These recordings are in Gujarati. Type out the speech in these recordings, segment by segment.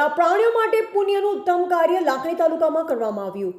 સગલા પ્રાણીઓ માટે પુણ્યનું ઉત્તમ કાર્ય લાખણી તાલુકામાં કરવામાં આવ્યું.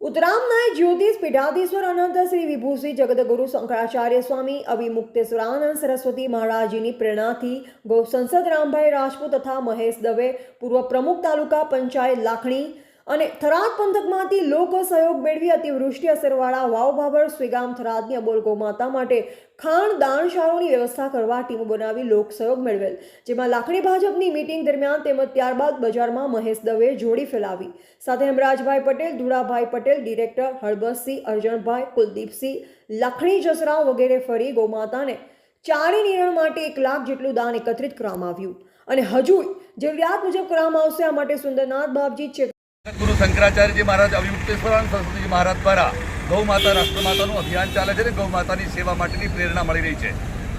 ઉત્તરામનાય જ્યોતિષ પીઠાધીશ્વર અનંત શ્રી વિભૂષી જગદગુરુ શંકરાચાર્ય સ્વામી અવિમુક્તેશ્વરાનંદ સરસ્વતી મહારાજની પ્રેરણાથી ગૌ સંસદ રામભાઈ રાજપૂત તથા મહેશ દવે પૂર્વ પ્રમુખ તાલુકા પંચાયત લાખણી અને થરાદ પંથકમાંથી લોક સહયોગ મેળવી અતિવૃષ્ટિ અસરવાળા વાવ ભાભર, સ્વીગામ, થરાદની અબોલ ગૌમાતા માટે ખાણ દાણશાળોની વ્યવસ્થા કરવા ટીમો બનાવી લોક સહયોગ મેળવેલ, જેમાં લાખણી ભાજપની મીટિંગ દરમિયાન તેમજ ત્યારબાદ બજારમાં મહેશ દવે જોડી ફેલાવી. સાથે હેમરાજભાઈ પટેલ ધુડાભાઈ પટેલ, ડિરેક્ટર હળબતસિંહ, અર્જણભાઈ, કુલદીપસિંહ, લાખણી જસરાવ વગેરે ફરી ગૌમાતાને ચારે નિરણ માટે એક લાખ જેટલું દાન એકત્રિત કરવામાં આવ્યું. અને હજુ જરૂરિયાત મુજબ કરવામાં આવશે, આ માટે સુંદરનાથ બાપજી ચેક ગુરુ શંકરાચાર્યજી મહારાજ અવિમુક્તેશ્વરાન સરસ્વતીજી મહારાજ દ્વારા ગૌ માતા, રાષ્ટ્રમાતાનું અભિયાન ચાલે છે અને ગૌ માતાની સેવા માટેની પ્રેરણા મળી રહી છે.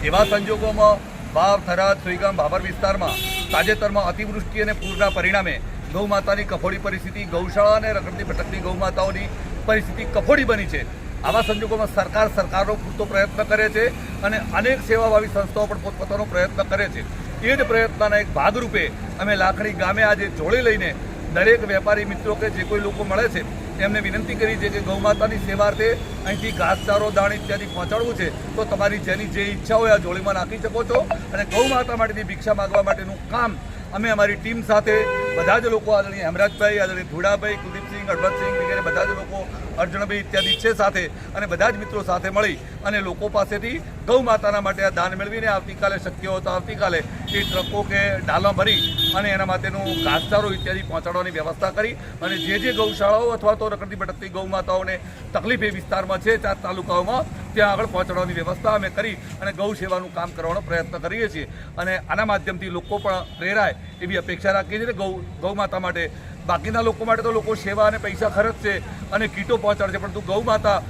એવા સંજોગોમાં વાવ થરાદ, સુઈગામ, ભાભર વિસ્તારમાં તાજેતરમાં અતિવૃષ્ટિ અને પૂરના પરિણામે ગૌ માતાની કફોડી પરિસ્થિતિ, ગૌશાળા અને રખડતી ભટકતી ગૌ માતાઓની પરિસ્થિતિ કફોડી બની છે. આવા સંજોગોમાં સરકાર સરકારનો પૂરતો પ્રયત્ન કરે છે અને અનેક સેવાભાવી સંસ્થાઓ પણ પોતપોતાનો પ્રયત્ન કરે છે. એ જ પ્રયત્નના એક ભાગરૂપે અમે લાખણી ગામે આજે જોડી લઈને દરેક વેપારી મિત્રો કે જે કોઈ લોકો મળે છે, એમને વિનંતી કરી છે કે ગૌમાતાની સેવાર્થે અહીંથી ઘાસચારો, દાણ ઇત્યાદિ પહોંચાડવું છે, તો તમારી જેની જે ઈચ્છા હોય આ જોડીમાં નાખી શકો છો અને ગૌમાતા માટેની ભિક્ષા માગવા માટેનું કામ અમે અમારી ટીમ સાથે બધા જ લોકો આદરણીય હેમરાજભાઈ, આદરણીય ધુડાભાઈ, કુલદીપસિંહ અડભતસિંહ બધા જ લોકો અર્જુનભાઈ ઇત્યાદિ છે સાથે અને બધા જ મિત્રો સાથે મળી અને લોકો પાસેથી ગૌ માતાના માટે આ દાન મેળવીને આવતીકાલે શક્ય હોય તો આવતીકાલે એ ટ્રકો કે ડાલા ભરી અને એના માટેનું ઘાસચારો ઇત્યાદિ પહોંચાડવાની વ્યવસ્થા કરી અને જે જે ગૌશાળાઓ અથવા તો રખડતી ભટકતી ગૌ માતાઓને તકલીફ એ વિસ્તારમાં છે ચાર તાલુકાઓમાં, ત્યાં આગળ પહોંચાડવાની વ્યવસ્થા અમે કરી અને ગૌ સેવાનું કામ કરવાનો પ્રયત્ન કરીએ છીએ. અને આના માધ્યમથી લોકો પણ પ્રેરાય એવી અપેક્ષા રાખીએ છીએ ગૌ ગૌ માતા માટે બાકીના લોકો માટે તો લોકો સેવા અને પૈસા ખર્ચશે અને કીટો પહોંચાડશે. પરંતુ ગૌ માતા